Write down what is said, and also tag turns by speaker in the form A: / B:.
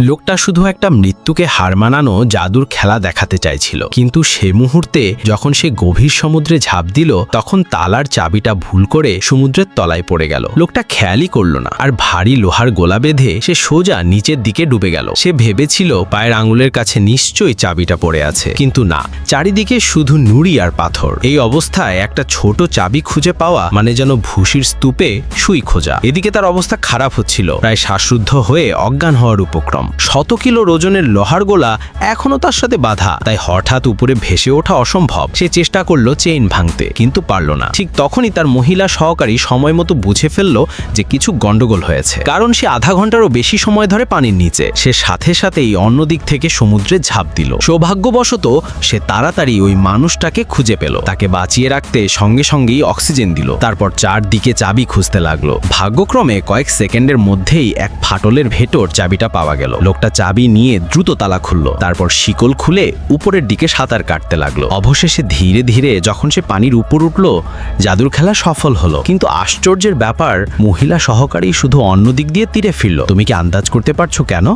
A: লোকটা শুধু একটা মৃত্যুকে হার মানানো জাদুর খেলা দেখাতে চাইছিল। কিন্তু সে মুহূর্তে যখন সে গভীর সমুদ্রে ঝাঁপ দিল, তখন তালার চাবিটা ভুল করে সমুদ্রের তলায় পড়ে গেল। লোকটা খেয়ালই করল না, আর ভারী লোহার গোলা বেঁধে সে সোজা নিচের দিকে ডুবে গেল। সে ভেবেছিল, পায়ের আঙুলের কাছে নিশ্চয়ই চাবিটা পড়ে আছে। কিন্তু না, চারিদিকে শুধু নুড়ি আর পাথর। এই অবস্থায় একটা ছোট চাবি খুঁজে পাওয়া মানে যেন ভুসির স্তূপে সুই খোঁজা। এদিকে তার অবস্থা খারাপ হচ্ছিল, প্রায় শ্বাসরুদ্ধ হয়ে অজ্ঞান হওয়ার উপক্রম। শত কিলো ওজনের লোহার গোলা এখনও তার সাথে বাধা। তাই হঠাৎ উপরে ভেসে ওঠা অসম্ভব। সে চেষ্টা করল চেইন ভাঙতে, কিন্তু পারল না। ঠিক তখনই তার মহিলা সহকারী সময় মতো বুঝে ফেলল যে কিছু গন্ডগোল হয়েছে। কারণ সে আধা ঘন্টারও বেশি সময় ধরে পানির নিচে। সে সাথে সাথেই অন্য দিক থেকে সমুদ্রে ঝাঁপ দিল। সৌভাগ্যবশত সে তাড়াতাড়ি ওই মানুষটাকে খুঁজে পেল। তাকে বাঁচিয়ে রাখতে সঙ্গে সঙ্গেই অক্সিজেন দিল। তারপর চারদিকে চাবি খুঁজতে লাগল। ভাগ্যক্রমে কয়েক সেকেন্ডের মধ্যেই এক ফাটলের ভেতর চাবিটা পাওয়া গেল। লোকটা চাবি নিয়ে দ্রুত তালা খুলল। তারপর শিকল খুলে উপরের দিকে সাঁতার কাটতে লাগল। অবশেষে ধীরে ধীরে যখন সে পানির উপর উঠল, জাদুর খেলা সফল হলো। কিন্তু আশ্চর্যের ব্যাপার, মহিলা সহকারী শুধু অন্য দিক দিয়ে তীরে ফিরল। তুমি কি আন্দাজ করতে পারছ কেন?